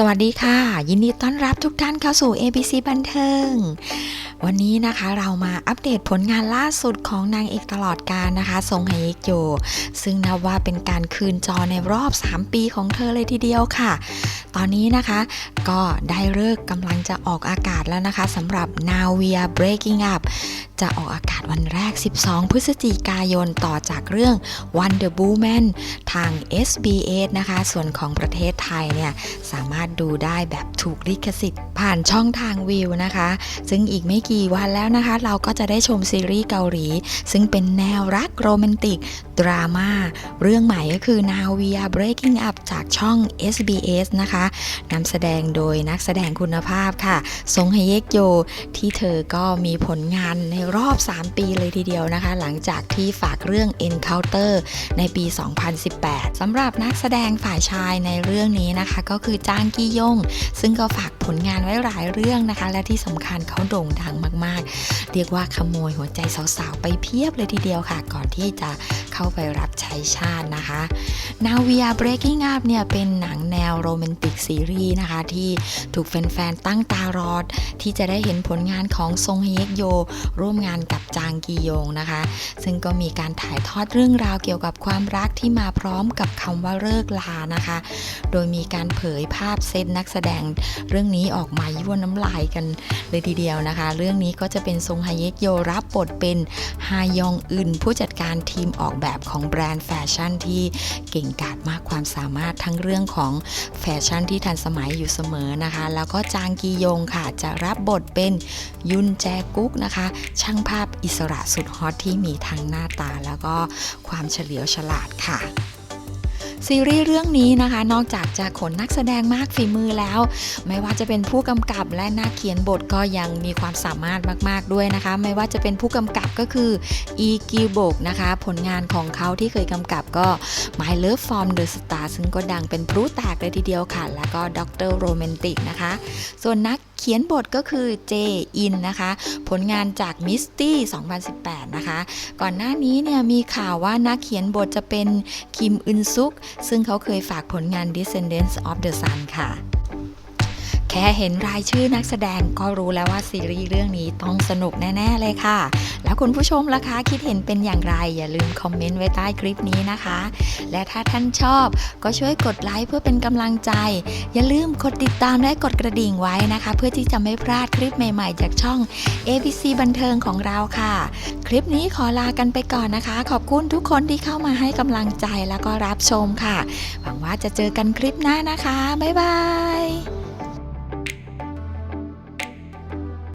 สวัสดีค่ะ ยินดีต้อนรับทุกท่านเข้าสู่ ABC บันเทิง วันนี้นะคะเรามาอัปเดตผลงานล่าสุดของนางเอกตลอดกาลนะคะทรงเฮเยกโยซึ่งนับว่าเป็นการคืนจอในรอบ 3 ปีของเธอเลยทีเดียวค่ะ ตอนนี้นะคะก็ได้เลิกกำลังจะออกอากาศแล้วนะคะสำหรับ Now We Are Breaking Up จะออกอากาศวันแรก 12 พฤศจิกายนต่อจากเรื่อง Wonder Woman ทาง SBS นะคะ ส่วนของประเทศไทยเนี่ย สามารถดูได้แบบถูกลิขสิทธิ์ผ่านช่องทางวิวนะคะ ซึ่งอีกไม่กี่วันแล้วนะคะ เราก็จะได้ชมซีรีส์เกาหลี ซึ่งเป็นแนวรักโรแมนติก ดราม่า เรื่องใหม่ก็คือ Now We Are Breaking Up จากช่อง SBS นะคะนำแสดงโดยนักแสดงคุณภาพค่ะซงฮเยกโย ที่เธอก็มีผลงานในรอบ 3 ปีเลยทีเดียวนะคะ หลังจากที่ฝากเรื่อง Encounter ในปี 2018สำหรับนักแสดงฝ่ายชายในเรื่องนี้นะคะ ก็คือจางกี้ยง ซึ่งก็ฝากผลงานไว้หลายเรื่องนะคะ และที่สำคัญเขาโด่งดังมาก ๆ เรียกว่าขโมยหัวใจสาวๆ ไปเพียบเลยทีเดียวค่ะ ก่อนที่จะเข้าไปรับใช้ชาตินะคะ Now We Are Breaking Up เนี่ยเป็นหนังแนวโรแมนติกซีรีส์นะคะ ที่ถูกแฟนๆ ตั้งตารอที่จะได้เห็นผลงานของซงเฮยกโย ร่วมงานกับจางกียงนะคะ ซึ่งก็มีการถ่ายทอดเรื่องราวเกี่ยวกับความรักที่มาพร้อมกับคำว่าเลิกลานะคะ โดยมีการเผยภาพเซตนักแสดงเรื่องนี้ออกมายั่วน้ำลายกันเลยทีเดียวนะคะ เรื่องนี้ก็จะเป็นซงฮเยกโยรับบทเป็นฮายองอึนผู้จัดการทีมออกแบบของแบรนด์แฟชั่นที่เก่งกาจมากความสามารถทั้งเรื่องของแฟชั่นที่ทันสมัยอยู่เสมอนะคะ แล้วก็จางกียงค่ะจะรับบทเป็นยุนแจกุ๊กนะคะ ช่างภาพอิสระสุดฮอตที่มีทั้งหน้าตาแล้วก็ความเฉลียวฉลาดค่ะ ซีรีส์เรื่องนี้นะคะ นอกจากจะขนนักแสดงมากฝีมือแล้ว ไม่ว่าจะเป็นผู้กำกับและนักเขียนบทก็ยังมีความสามารถมาก ๆ ด้วยนะคะ ไม่ว่าจะเป็นผู้กำกับก็คืออีกิวโบกนะคะ ผลงานของเขาที่เคยกำกับก็ My Love From the Star ซึ่งก็ดังเป็นพลุแตกเลยทีเดียวค่ะ แล้วก็ด็อกเตอร์โรแมนติกนะคะ ส่วนนัก เขียนบทก็คือเจอินนะคะ ผลงานจากมิสตี้2018 นะคะ ก่อนหน้านี้เนี่ยมีข่าวว่านักเขียนบทจะเป็นคิมอึนซุก ซึ่งเขาเคยฝากผลงาน Descendants of the Sun ค่ะ แค่เห็นรายชื่อนักแสดงก็รู้แล้วว่าซีรีส์เรื่องนี้ต้องสนุกแน่ ๆ เลยค่ะ แล้วคุณผู้ชมล่ะคะ คิดเห็นเป็นอย่างไร อย่าลืมคอมเมนต์ไว้ใต้คลิปนี้นะคะ และถ้าท่านชอบก็ช่วยกดไลค์เพื่อเป็นกำลังใจ อย่าลืมกดติดตามและกดกระดิ่งไว้นะคะ เพื่อที่จะไม่พลาดคลิปใหม่ๆ จากช่อง ABC บันเทิงของเราค่ะ คลิปนี้ขอลากันไปก่อนนะคะ ขอบคุณทุกคนที่เข้ามาให้กำลังใจแล้วก็รับชมค่ะ หวังว่าจะเจอกันคลิปหน้านะคะ บ๊ายบาย